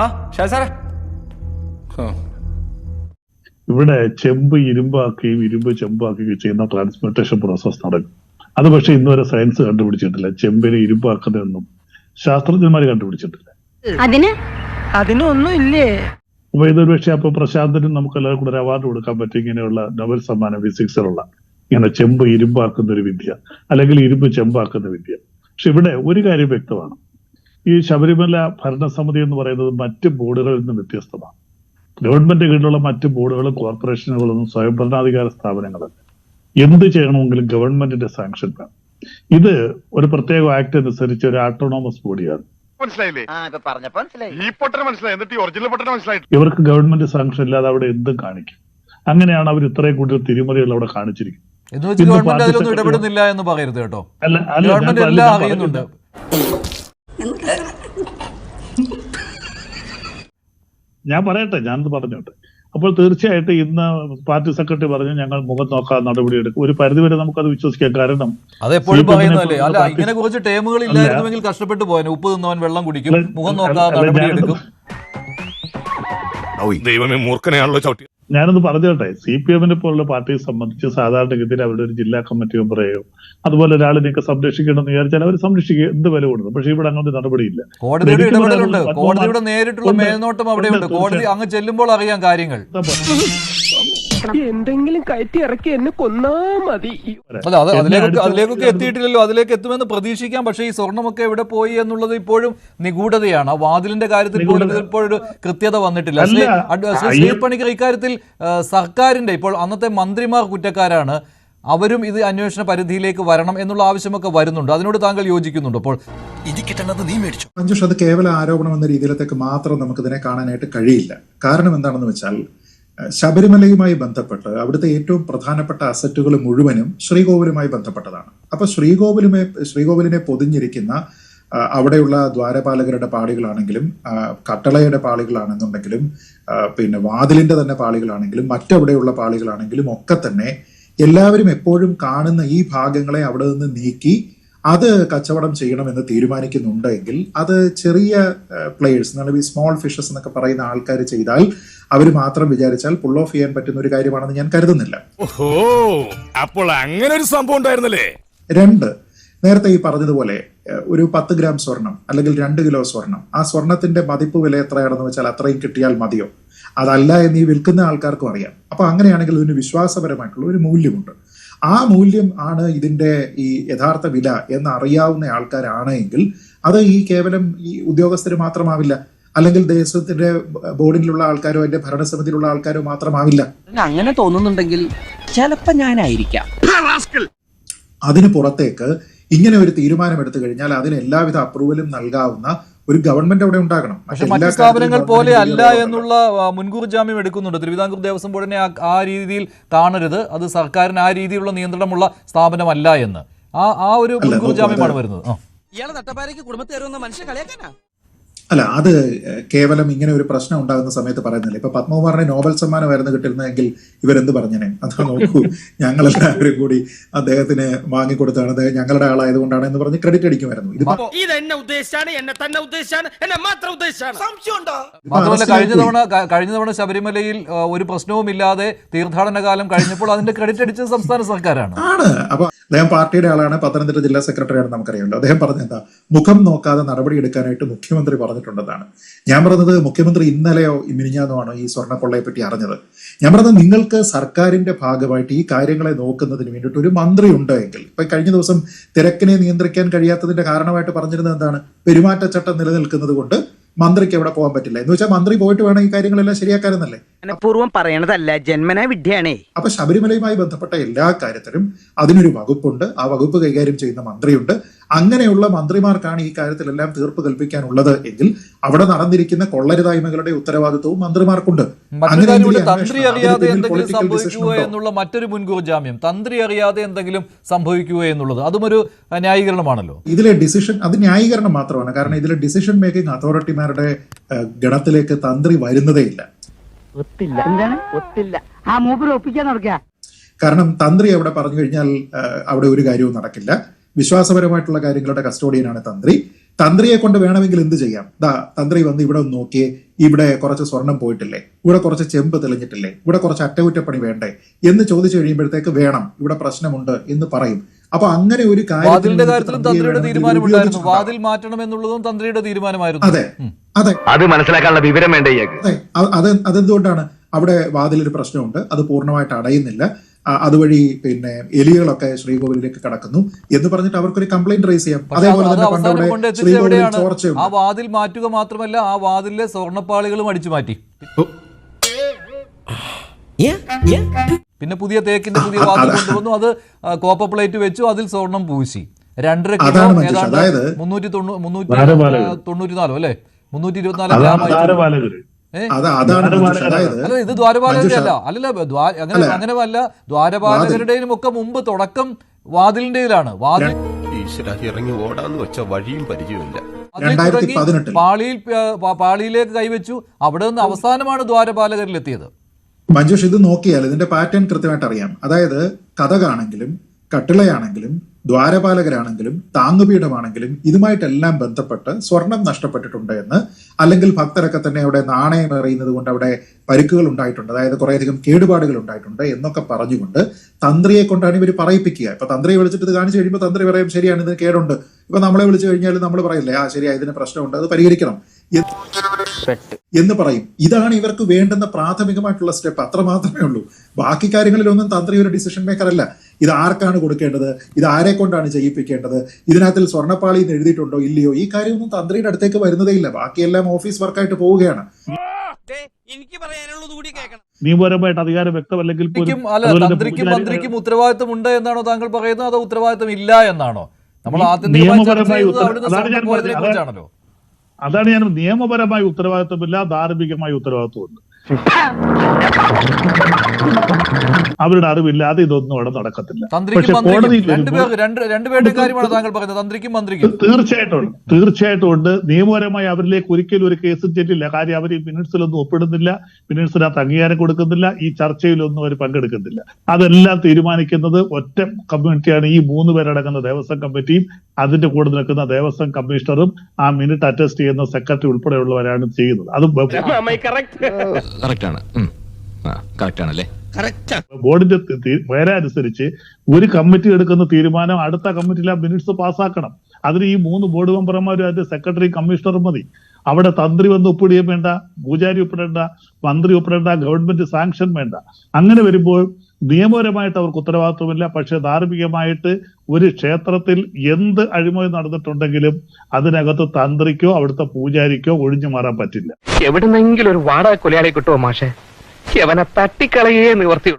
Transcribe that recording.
ആ സാറേ. ഇവിടെ ചെമ്പ് ഇരുമ്പാക്കുകയും ഇരുമ്പ് ചെമ്പാക്കുകയും ചെയ്യുന്ന ട്രാൻസ്മിറ്റേഷൻ പ്രോസസ് നടക്കും. അത് പക്ഷെ ഇന്നുവരെ സയൻസ് കണ്ടുപിടിച്ചിട്ടില്ല. ചെമ്പിനെ ഇരുമ്പാക്കുന്നതെന്നും ശാസ്ത്രജ്ഞന്മാർ കണ്ടുപിടിച്ചിട്ടില്ല. അതിന്? അതിനൊന്നും ഇല്ലേ അപ്പൊ ഇതൊരു പക്ഷേ അപ്പൊ പ്രശാന്തനും നമുക്ക് എല്ലാവർക്കും കൂടെ ഒരു അവാർഡ് കൊടുക്കാൻ പറ്റും ഇങ്ങനെയുള്ള നൊബൽ സമ്മാനം ഫിസിക്സിലുള്ള ഇങ്ങനെ ചെമ്പ് ഇരുമ്പാക്കുന്ന ഒരു വിദ്യ. അല്ലെങ്കിൽ ഇരുമ്പ് ചെമ്പാക്കുന്ന വിദ്യ. പക്ഷെ ഇവിടെ ഒരു കാര്യം വ്യക്തമാണ്. ഈ ശബരിമല ഭരണസമിതി എന്ന് പറയുന്നത് മറ്റ് ബോർഡുകളിൽ നിന്ന് വ്യത്യസ്തമാണ്. ഗവൺമെന്റ് കീഴിലുള്ള മറ്റ് ബോർഡുകളും സ്വയം സ്വയംഭരണാധികാര സ്ഥാപനങ്ങളല്ല. എന്ത് ചെയ്യണമെങ്കിലും ഗവൺമെന്റിന്റെ സാങ്ഷൻ വേണം. ഇത് ഒരു പ്രത്യേക ആക്ട് അനുസരിച്ച് ഒരു ആട്ടോണോമസ് ബോഡിയാണ് മനസ്സിലായില്ലേ? ഈ പൊട്ടന് മനസ്സിലായി. എന്നിട്ട് ഈ ഒറിജിനൽ പൊട്ടന് മനസ്സിലായി. ഇവർക്ക് ഗവൺമെന്റ് സാങ്ഷൻ ഇല്ലാതെ അവിടെ എന്തും കാണിക്കും. അങ്ങനെയാണ് അവർ ഇത്രയും കൂടുതൽ തിരിമറികൾ അവിടെ കാണിച്ചിരിക്കുന്നത്. എന്ന് വെച്ച് ഗവൺമെന്റ് അതിലൊന്നും ഇടപെടുന്നില്ല എന്ന് പറയരുത് കേട്ടോ. അല്ല അല്ല ഗവൺമെന്റ് എല്ലാം അറിയുന്നുണ്ട്. ഞാൻ പറയട്ടെ ഞാനത് പറഞ്ഞോട്ടെ. അപ്പോൾ തീർച്ചയായിട്ടും ഇന്ന് പാർട്ടി സെക്രട്ടറി പറഞ്ഞു ഞങ്ങൾ മുഖം നോക്കാൻ നടപടി എടുക്കും. ഒരു പരിധിവരെ നമുക്കത് വിശ്വസിക്കാം. കാരണം അത് നെ പറയുന്നതല്ലേ അല്ല ഇങ്ങനെ കുറച്ച് ടേമുകൾ. ഇല്ലായിരുന്നുവെങ്കിൽ കഷ്ടപ്പെട്ടു പോയാൽ ഉപ്പ് തിന്നവൻ വെള്ളം കുടിക്കും മുഖം നോക്കാതെ അല്ല, നടപടിയെടുക്കും ദൈവമേ മൂർഖനെയാണല്ലോ ചവിട്ടി ഞാനൊന്ന് പറഞ്ഞോട്ടെ സി പി എമ്മിനെ പോലുള്ള പാർട്ടിയെ സംബന്ധിച്ച് സാധാരണഗതിയിൽ അവരുടെ ഒരു ജില്ലാ കമ്മിറ്റി മെമ്പറെയോ അതുപോലെ ഒരാൾ ഒരാളിനെയൊക്കെ സംരക്ഷിക്കണമെന്ന് വിചാരിച്ചാൽ അവർ സംരക്ഷിക്കുക എന്ത് വില കൊടുക്കും? പക്ഷേ ഇവിടെ അങ്ങനത്തെ നടപടിയില്ല. കോടതിയുടെ ഇടപെടലുണ്ട്. കോടതിയുടെ നേരിട്ടുള്ള മേൽനോട്ടം അവിടെയുണ്ട്. കോടതി. അങ്ങ് ചെല്ലുമ്പോൾ അറിയാം കാര്യങ്ങൾ. എന്തെങ്കിലും കയറ്റി ഇറക്കി എന്നെ കൊന്നാ മതി. അല്ല അത് അതിലേക്കൊക്കെ അതിലേക്കൊക്കെ എത്തിയിട്ടില്ലല്ലോ അതിലേക്ക് എത്തുമെന്ന് പ്രതീക്ഷിക്കാം. പക്ഷേ ഈ സ്വർണമൊക്കെ എവിടെ പോയി എന്നുള്ളത് ഇപ്പോഴും നിഗൂഢതയാണ്. ആ വാതിലിന്റെ കാര്യത്തിൽ പോലും. ഇപ്പോഴൊരു കൃത്യത വന്നിട്ടില്ല. പണിക്കർ ഇക്കാര്യത്തിൽ സർക്കാരിന്റെ ഇപ്പോൾ അന്നത്തെ മന്ത്രിമാർ കുറ്റക്കാരാണ്. അവരും ഇത് അന്വേഷണ പരിധിയിലേക്ക് വരണം എന്നുള്ള ആവശ്യമൊക്കെ വരുന്നുണ്ട്. അതിനോട് താങ്കൾ യോജിക്കുന്നുണ്ട് അപ്പോൾ മഞ്ജുഷ് അത് കേവല ആരോപണം എന്ന രീതിയിലത്തേക്ക് മാത്രം നമുക്കിതിനെ കാണാനായിട്ട് കഴിയില്ല. കാരണം എന്താണെന്ന് വെച്ചാൽ ശബരിമലയുമായി ബന്ധപ്പെട്ട് അവിടുത്തെ ഏറ്റവും പ്രധാനപ്പെട്ട അസറ്റുകൾ മുഴുവനും ശ്രീകോവിലുമായി ബന്ധപ്പെട്ടതാണ്. അപ്പൊ ശ്രീകോവിലുമെ ശ്രീകോവിലിനെ പൊതിഞ്ഞിരിക്കുന്ന അവിടെയുള്ള ദ്വാരപാലകരുടെ പാളികളാണെങ്കിലും കട്ടളയുടെ പാളികളാണെന്നുണ്ടെങ്കിലും പിന്നെ വാതിലിന്റെ തന്നെ പാളികളാണെങ്കിലും മറ്റവിടെയുള്ള പാളികളാണെങ്കിലും ഒക്കെ തന്നെ എല്ലാവരും എപ്പോഴും കാണുന്ന ഈ ഭാഗങ്ങളെ അവിടെ നിന്ന് നീക്കി അത് കച്ചവടം ചെയ്യണമെന്ന് തീരുമാനിക്കുന്നുണ്ടെങ്കിൽ അത് ചെറിയ പ്ലേയേഴ്സ് എന്നാണ് ഈ സ്മോൾ ഫിഷസ് എന്നൊക്കെ പറയുന്ന ആൾക്കാർ ചെയ്താൽ അവർ മാത്രം വിചാരിച്ചാൽ പുൾ ഓഫ് ചെയ്യാൻ പറ്റുന്ന ഒരു കാര്യമാണെന്ന് ഞാൻ കരുതുന്നില്ല. ഓഹോ അപ്പോൾ അങ്ങനെ ഒരു സംഭവം ഉണ്ടായിരുന്നല്ലേ? രണ്ട് നേരത്തെ ഈ പറഞ്ഞതുപോലെ ഒരു പത്ത് ഗ്രാം സ്വർണം അല്ലെങ്കിൽ രണ്ട് കിലോ സ്വർണം ആ സ്വർണത്തിന്റെ മതിപ്പ് വില എത്രയാണെന്ന് വെച്ചാൽ അത്രയും കിട്ടിയാൽ മതിയോ? അതല്ല എന്ന് ഈ വിൽക്കുന്ന ആൾക്കാർക്കും അറിയാം. അപ്പൊ അങ്ങനെയാണെങ്കിൽ ഇതിന് വിശ്വാസപരമായിട്ടുള്ള ഒരു മൂല്യമുണ്ട്. ആ മൂല്യം ആണ് ഇതിന്റെ ഈ യഥാർത്ഥ വില എന്ന് അറിയാവുന്ന ആൾക്കാരാണ് എങ്കിൽ അത് ഈ കേവലം ഈ ഉദ്യോഗസ്ഥർ മാത്രമാവില്ല അല്ലെങ്കിൽ ദേശത്തിന്റെ ബോർഡിലുള്ള ആൾക്കാരോ അതിന്റെ ഭരണസമിതിയിലുള്ള ആൾക്കാരോ മാത്രമാവില്ല. അങ്ങനെ തോന്നുന്നുണ്ടെങ്കിൽ ചിലപ്പോ ഞാനായിരിക്കാം. അതിന് പുറത്തേക്ക് ഇങ്ങനെ ഒരു തീരുമാനം എടുത്തു കഴിഞ്ഞാൽ അതിന് എല്ലാവിധ അപ്രൂവലും നൽകാവുന്ന ഒരു ഗവൺമെന്റ് അവിടെ ഉണ്ടാകണം. പക്ഷെ മറ്റു സ്ഥാപനങ്ങൾ പോലെ അല്ല എന്നുള്ള മുൻകൂർ ജാമ്യം എടുക്കുന്നുണ്ട്. തിരുവിതാംകൂർ ദേവസ്വം ബോർഡിനെ ആ- രീതിയിൽ കാണരുത്. അത് സർക്കാരിന് ആ രീതിയിലുള്ള നിയന്ത്രണമുള്ള സ്ഥാപനമല്ല എന്ന്. ആ ആ ഒരു മുൻകൂർ ജാമ്യമാണ് വരുന്നത്. ഇയാളെ തട്ടപ്പാരയ്ക്ക് കുടുംബത്തെ മനുഷ്യ കളിയാക്കാനാ? അല്ല അത് കേവലം ഇങ്ങനെ ഒരു പ്രശ്നം ഉണ്ടാകുന്ന സമയത്ത് പറയുന്നില്ല. ഇപ്പൊ പത്മകുമാറിന് നോബൽ സമ്മാനമായിരുന്നു കിട്ടിയിരുന്നെങ്കിൽ ഇവരെന്ത് പറഞ്ഞേനെ? അതാ നോക്കൂ. ഞങ്ങളെല്ലാവരും കൂടി അദ്ദേഹത്തിന് വാങ്ങിക്കൊടുത്താണ് അദ്ദേഹം ഞങ്ങളുടെ ആളായതുകൊണ്ടാണ് എന്ന് പറഞ്ഞ് ക്രെഡിറ്റ് അടിക്കുമായിരുന്നു. ഇത് ഇത് ഉദ്ദേശിച്ചാണ് എന്നെ തന്നെ ഉദ്ദേശിച്ചാണ് എന്നെ മാത്രം ഉദ്ദേശിച്ചാണ്. സംശയമുണ്ടോ? മാത്രമല്ല കഴിഞ്ഞ തവണ കഴിഞ്ഞ തവണ ശബരിമലയിൽ ഒരു പ്രശ്നവും ഇല്ലാതെ തീർത്ഥാടന കാലം കഴിഞ്ഞപ്പോൾ അതിന്റെ ക്രെഡിറ്റ് അടിച്ചത് സംസ്ഥാന സർക്കാരാണ്. ആണ്. അപ്പൊ അദ്ദേഹം പാർട്ടിയുടെ ആളാണ്. പത്തനംതിട്ട ജില്ലാ സെക്രട്ടറിയാണ് നമുക്കറിയാമല്ലോ. അദ്ദേഹം പറഞ്ഞ എന്താ? മുഖം നോക്കാതെ നടപടി എടുക്കാനായിട്ട് മുഖ്യമന്ത്രി പറഞ്ഞിട്ടുണ്ടെന്നാണ്. ഞാൻ പറഞ്ഞത് മുഖ്യമന്ത്രി ഇന്നലെയോ മിനിഞ്ഞാന്നോ ആണോ ഈ സ്വർണക്കൊള്ളയെ പറ്റി അറിഞ്ഞത്? ഞാൻ പറഞ്ഞത് നിങ്ങൾക്ക് സർക്കാരിന്റെ ഭാഗമായിട്ട് ഈ കാര്യങ്ങളെ നോക്കുന്നതിന് വേണ്ടിയിട്ട് ഒരു മന്ത്രി ഉണ്ട് എങ്കിൽ. ഇപ്പൊ കഴിഞ്ഞ ദിവസം തിരക്കിനെ നിയന്ത്രിക്കാൻ കഴിയാത്തതിന്റെ കാരണമായിട്ട് പറഞ്ഞിരുന്നത് എന്താണ്? പെരുമാറ്റച്ചട്ടം നിലനിൽക്കുന്നത് കൊണ്ട് മന്ത്രിക്ക് എവിടെ പോകാൻ പറ്റില്ല. എന്ന് വെച്ചാൽ മന്ത്രി പോയിട്ട് വേണം ഈ കാര്യങ്ങളെല്ലാം ശരിയാക്കാനെന്നല്ലേ? പൂർവം പറയണതല്ല ജന്മനാ വിദ്യയാണേ. അപ്പൊ ശബരിമലയുമായി ബന്ധപ്പെട്ട എല്ലാ കാര്യത്തിലും അതിനൊരു വകുപ്പുണ്ട്. ആ വകുപ്പ് കൈകാര്യം ചെയ്യുന്ന മന്ത്രിയുണ്ട്. അങ്ങനെയുള്ള മന്ത്രിമാർക്കാണ് ഈ കാര്യത്തിലെല്ലാം തീർപ്പ് കൽപ്പിക്കാനുള്ളത് എങ്കിൽ അവിടെ നടന്നിരിക്കുന്ന കൊള്ളരുതായ്മകളുടെ ഉത്തരവാദിത്വവും മന്ത്രിമാർക്കുണ്ട്. തന്ത്രി അറിയാതെ എന്തെങ്കിലും സംഭവിക്കുക എന്നുള്ള മറ്റൊരു മുൻകൂർ ജാമ്യം. തന്ത്രി അറിയാതെ എന്തെങ്കിലും സംഭവിക്കുക എന്നുള്ളത് അതും ഒരു ന്യായീകരണമാണല്ലോ. ഇതിലെ ഡിസിഷൻ അത് ന്യായീകരണം മാത്രമാണ്. കാരണം ഇതിലെ ഡിസിഷൻ മേക്കിംഗ് അതോറിറ്റിമാരുടെ ഗണത്തിലേക്ക് തന്ത്രി വരുന്നതേയില്ല. ഒത്തില്ല. ഒത്തില്ല. ആ മൂപ്പര് ഒപ്പിക്കാൻ നടക്കുക കാരണം തന്ത്രി അവിടെ പറഞ്ഞു കഴിഞ്ഞാൽ അവിടെ ഒരു കാര്യവും നടക്കില്ല. വിശ്വാസപരമായിട്ടുള്ള കാര്യങ്ങളുടെ കസ്റ്റോഡിയനാണ് തന്ത്രി. തന്ത്രിയെ കൊണ്ട് വേണമെങ്കിൽ എന്ത് ചെയ്യാം? ദാ തന്ത്രി വന്ന് ഇവിടെ ഒന്ന് നോക്കിയേ ഇവിടെ കുറച്ച് സ്വർണം പോയിട്ടില്ലേ? ഇവിടെ കുറച്ച് ചെമ്പ് തെളിഞ്ഞിട്ടില്ലേ? ഇവിടെ കുറച്ച് അറ്റകുറ്റപ്പണി വേണ്ടേ? എന്ന് ചോദിച്ചു കഴിയുമ്പോഴത്തേക്ക് വേണം ഇവിടെ പ്രശ്നമുണ്ട് എന്ന് പറയും. അപ്പൊ അങ്ങനെ ഒരു വാതിലിന്റെ കാര്യത്തിലും തന്ത്രിയുടെ തീരുമാനമുണ്ടായിരുന്നു. വാതിൽ മാറ്റണം എന്നുള്ളതും തന്ത്രിയുടെ തീരുമാനമായിരുന്നു. അതെ. അതെ. അത്. മനസ്സിലാക്കാനുള്ള വിവരം വേണ്ട അതെ. അതെന്തുകൊണ്ടാണ് അവിടെ വാതിലൊരു പ്രശ്നമുണ്ട്? അത് പൂർണമായിട്ട് അടയുന്നില്ല. അതുവഴി പിന്നെ എലികളൊക്കെ ശ്രീകോവിലേക്ക് കടക്കുന്നു എന്ന് പറഞ്ഞിട്ട് അവർക്കൊരു കംപ്ലൈന്റ് റേസ് ചെയ്യാം. അതേപോലെ തന്നെ പണ്ടവിടെ എത്തിച്ചത് ആ ചോർച്ചയുണ്ട്. വാതിൽ മാറ്റുക മാത്രമല്ല ആ വാതിലിലെ സ്വർണപ്പാളികളും അടിച്ചു മാറ്റി. പിന്നെ പുതിയ തേക്കിന്റെ പുതിയ വാതിൽ കൊണ്ടുവന്നു. അത് കോപ്പ കോപ്പർ പ്ലേറ്റ് വെച്ചു അതിൽ സ്വർണം പൂശി. രണ്ടര കിലോ. ഏതാണ്ട് മുന്നൂറ്റി മുന്നൂറ്റി അല്ലെ? മുന്നൂറ്റി ഇരുപത്തിനാല് അല്ല ഇത് ദ്വാരപാലകരുടെ അല്ല. അല്ലല്ല അങ്ങനെ അങ്ങനെ അല്ല. ദ്വാരപാലകരുടെയും ഒക്കെ മുമ്പ് തുടക്കം വാതിലിന്റെയിലാണ് വാതിൽ ഇറങ്ങി ഓടാന്ന് വെച്ച വഴിയും പരിചയമില്ല. പാളിയിൽ പാളിയിലേക്ക് കൈവച്ചു. അവിടെ നിന്ന് അവസാനമാണ് ദ്വാരപാലകരിലെത്തിയത്. മഞ്ജുഷ് ഇത് നോക്കിയാൽ ഇതിന്റെ പാറ്റേൺ കൃത്യമായിട്ട് അറിയാം. അതായത് കഥകാണെങ്കിലും കട്ടിളയാണെങ്കിലും ദ്വാരപാലകരാണെങ്കിലും താങ്ങുപീഠമാണെങ്കിലും ഇതുമായിട്ടെല്ലാം ബന്ധപ്പെട്ട് സ്വർണം നഷ്ടപ്പെട്ടിട്ടുണ്ട് എന്ന് അല്ലെങ്കിൽ ഭക്തരൊക്കെ തന്നെ അവിടെ നാണയം എറിയുന്നത് കൊണ്ട് അവിടെ പരുക്കുകൾ ഉണ്ടായിട്ടുണ്ട്. അതായത് കുറേയധികം കേടുപാടുകൾ ഉണ്ടായിട്ടുണ്ട് എന്നൊക്കെ പറഞ്ഞുകൊണ്ട് തന്ത്രിയെ കൊണ്ടാണ് ഇവർ പറയിപ്പിക്കുക. ഇപ്പൊ തന്ത്രിയെ വിളിച്ചിട്ട് ഇത് കാണിച്ചു കഴിയുമ്പോൾ തന്ത്രി പറയും ശരിയാണ് ഇതിന് കേടുണ്ട്. ഇപ്പൊ നമ്മളെ വിളിച്ചു കഴിഞ്ഞാൽ നമ്മൾ പറയില്ലേ ആ ശരിയാ ഇതിന് പ്രശ്നമുണ്ട് അത് പരിഹരിക്കണം. എന്ന് എന്ന് പറയും. ഇതാണ് ഇവർക്ക് വേണ്ടുന്ന പ്രാഥമികമായിട്ടുള്ള സ്റ്റെപ്പ്. അത്ര മാത്രമേ ഉള്ളൂ. ബാക്കി കാര്യങ്ങളിലൊന്നും തന്ത്രി ഒരു ഡിസിഷൻ മേക്കർ അല്ല. ഇത് ആർക്കാണ് കൊടുക്കേണ്ടത്? ഇത് ആരെ കൊണ്ടാണ് ചെയ്യിപ്പിക്കേണ്ടത്? ഇതിനകത്തിൽ സ്വർണപ്പാളി എന്ന് എഴുതിയിട്ടുണ്ടോ? ഇല്ലയോ? ഈ കാര്യമൊന്നും തന്ത്രിയുടെ അടുത്തേക്ക് വരുന്നതേ ഇല്ല. ബാക്കിയെല്ലാം ഓഫീസ് വർക്കായിട്ട് പോവുകയാണ്. എനിക്ക് പറയാനുള്ളത് കൂടി കേൾക്കണം. നിയമപരമായിട്ട് അധികാരം വ്യക്തമല്ലെങ്കിൽ പോലും തന്ത്രിക്കും അല്ല അതുപോലെ തന്ത്രിക്കും മന്ത്രിക്കും ഉത്തരവാദിത്തം ഉണ്ട് എന്നാണോ താങ്കൾ പറയുന്നത്? അതോ ഉത്തരവാദിത്തം ഇല്ല എന്നാണോ? നമ്മൾ ആദ്യം അതാണ് ഞാൻ നിയമപരമായി പോയതിനെ പറഞ്ഞത്. ഉത്തരവാദിത്വം അതാണ് ഞാൻ നിയമപരമായ ഉത്തരവാദിത്വമില്ല ധാർമ്മികമായ ഉത്തരവാദിത്വമുണ്ട്. അവരുടെ അറിവില്ലാതെ ഇതൊന്നും അവിടെ നടക്കത്തില്ല. തന്ത്രിക്കും പക്ഷെ മന്ത്രിക്കും. കോടതിയിൽ രണ്ടുപേർ വരുമ്പോൾ രണ്ട് രണ്ടുപേരുടെ കാര്യമാണ് താങ്കൾ പറയുന്നത് തന്ത്രിക്കും മന്ത്രിക്കും. തീർച്ചയായിട്ടും ഉണ്ട്. തീർച്ചയായിട്ടും ഉണ്ട്. നിയമപരമായി അവരിലേക്ക് ഒരിക്കലും ഒരു കേസ് ചെല്ലില്ല കാര്യം അവർ ഈ മിനിറ്റ്സിലൊന്നും ഒപ്പിടുന്നില്ല. മിനിറ്റ്സിനകത്ത് അംഗീകാരം കൊടുക്കുന്നില്ല. ഈ ചർച്ചയിലൊന്നും അവർ പങ്കെടുക്കുന്നില്ല. അതെല്ലാം തീരുമാനിക്കുന്നത് ഒറ്റ കമ്മിറ്റിയാണ് ഈ മൂന്ന് പേരടങ്ങുന്ന ദേവസ്വം കമ്മിറ്റിയും അതിന്റെ കൂടെ നിൽക്കുന്ന ദേവസ്വം കമ്മീഷണറും ആ മിനിറ്റ് അറ്റസ്റ്റ് ചെയ്യുന്ന സെക്രട്ടറി ഉൾപ്പെടെയുള്ളവരാണ് ചെയ്യുന്നത്. അത് കറക്റ്റ് ആണ്. കറക്റ്റ് ആണല്ലേ? ബോർഡിന്റെ തി- അനുസരിച്ച് ഒരു കമ്മിറ്റി എടുക്കുന്ന തീരുമാനം അടുത്ത കമ്മിറ്റിയിൽ ആ മിനിറ്റ്സ് പാസ്സാക്കണം. അതിന് ഈ മൂന്ന് ബോർഡ് മെമ്പർമാരും അതിന്റെ സെക്രട്ടറി കമ്മീഷണറും മതി. അവിടെ തന്ത്രി വന്ന് ഒപ്പിടുകയും വേണ്ട പൂജാരി ഒപ്പിടേണ്ട മന്ത്രി ഒപ്പിടേണ്ട ഗവൺമെന്റ് സാങ്ഷൻ വേണ്ട. അങ്ങനെ വരുമ്പോൾ നിയമപരമായിട്ട് അവർക്ക് ഉത്തരവാദിത്വമില്ല. പക്ഷെ ധാർമ്മികമായിട്ട് ഒരു ക്ഷേത്രത്തിൽ എന്ത് അഴിമതി നടന്നിട്ടുണ്ടെങ്കിലും അതിനകത്ത് തന്ത്രിക്കോ അവിടുത്തെ പൂജാരിക്കോ ഒഴിഞ്ഞു മാറാൻ പറ്റില്ല. എവിടുന്നെങ്കിലും ഒരു വാടക കൊലയാളെ കിട്ടുമോ മാഷെ? അവനെ തട്ടിക്കളയേ നിവർത്തിയുള്ളൂ.